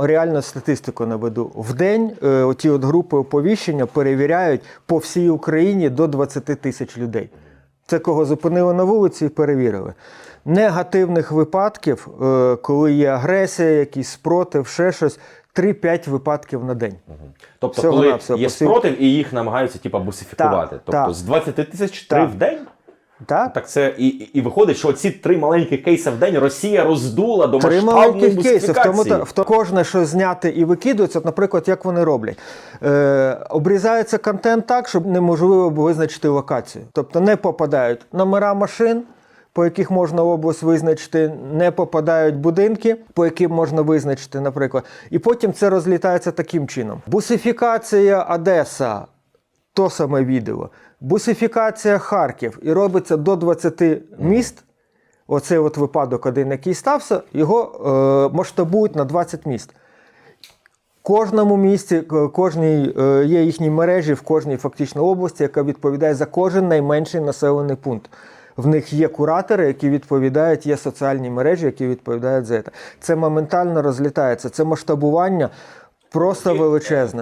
Реальну статистику наведу. В день е, оті от групи оповіщення перевіряють по всій Україні до 20 тисяч людей. Це кого зупинили на вулиці і перевірили. Негативних випадків, е, коли є агресія, якийсь спротив, ще щось, 3-5 випадків на день. Тобто, Всього коли є спротив і їх намагаються типа бусифікувати. Так, тобто так. з 20 тисяч три Так. в день. Так? Так це і, і виходить, що ці три маленькі кейси в день Росія роздула до Три масштабної кейси. В тому, в то, кожне, що зняти і викидується, от, наприклад, як вони роблять. Е, обрізається контент так, щоб неможливо визначити локацію. Тобто не попадають номера машин, по яких можна область визначити, не попадають будинки, по яким можна визначити, наприклад. І потім це розлітається таким чином: бусифікація Одеса. То саме відео. Бусифікація Харків. І робиться до 20 міст. Оцей от випадок один, який стався, його е, масштабують на 20 міст. Кожному місті, кожній, е, є їхні мережі в кожній фактично області, яка відповідає за кожен найменший населений пункт. В них є куратори, які відповідають, є соціальні мережі, які відповідають за це. Це моментально розлітається. Це масштабування просто величезне.